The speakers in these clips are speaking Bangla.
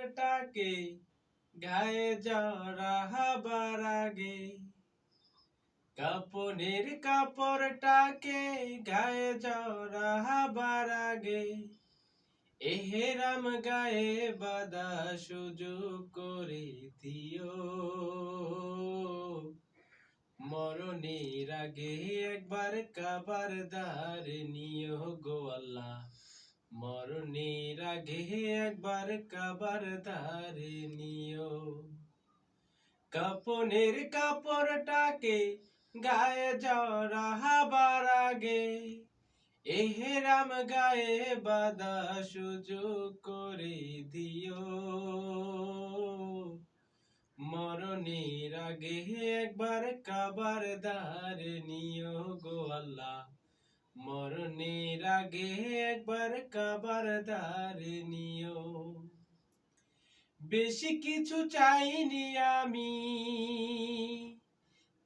কাপড়টাকে গায়ে জড়াবার আগে। কাপনের কাপড়টাকে গায়ে জড়াবার আগে। এহেরাম গায়ে বাদা সুযোগ করে দিও। মরণের আগে একবার কাবার দার নিও গো আল্লাহ। মরণের আগে একবার কাবার দার নিও কাপনের কাপড়টাকে গায়ে জড়াবার আগে এহেরাম গায়ে বাদা সুযোগ করে দিও মরণের আগে একবার কাবার ধারে নিও গো আল্লাহ মরণের আগে একবার কাবার দার নিও বেশি কিছু চাইনি আমি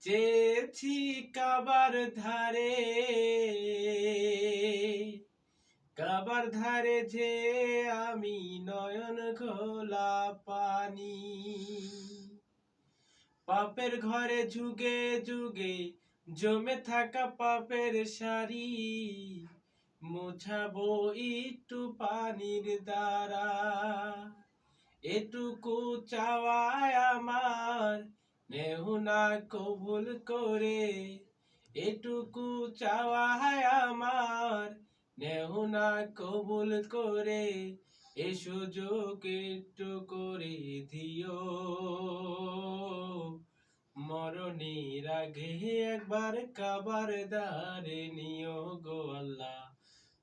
চেয়েছি কাবার ধারে কাবার ধারে যে আমি নয়ন ঘোলা পানি পাপের ঘরে যুগে যুগে জমে থাকা পাপের সারি মোছাবো একটু পানির দ্বারা। এটুকু চাওয়ায় আমার নেহুনা কবুল করে। এটুকু চাওয়ায় আমার নেহুনা কবুল করে। এ সুযোগ একটু করে দিও। আগে একবার কাবার দারে নিও গো আল্লাহ।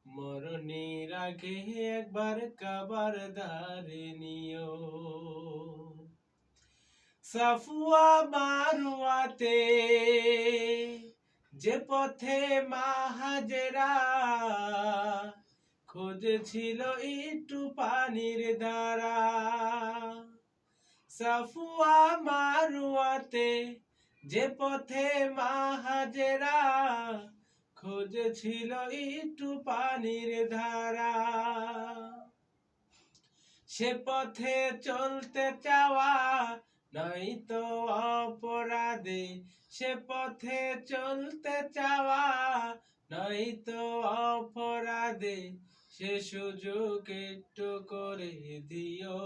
মরণের আগে একবার কাবার দারে নিও। সাফুয়া মারুয়াতে যে পথে মাহাজেরা খুঁজছিল একটু পানির দ্বারা। সাফুয়া মারুয়াতে যে পথে মাহাজেরা খুঁজছিল একটু পানির ধারা। সে পথে চলতে চাওয়া নয়তো অপরাধে, সে পথে চলতে চাওয়া নয়তো অপরাধে, সে সুযোগ একটু করে দিও।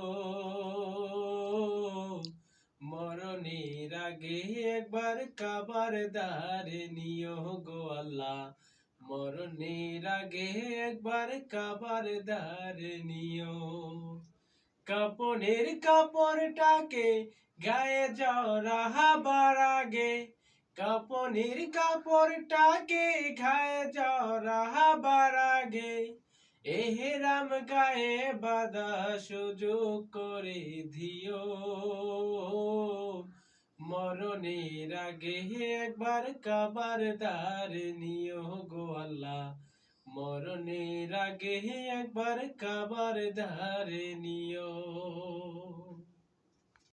আগে একবার কাবার দারে নিও গো আল্লাহ। মরণের আগে একবার কাবার দারে নিও। কাপনের কাপড়টাকে গায়ে জড়াবার আগে, কাপনের কাপড়টাকে গায়ে জড়াবার আগে, এহেরাম গায়ে বাদা সুযোগ করে দিও। মরণের আগে একবার কাবার দার নিও গো আল্লাহ। মরণের আগে একবার কাবার দ্বার নিও।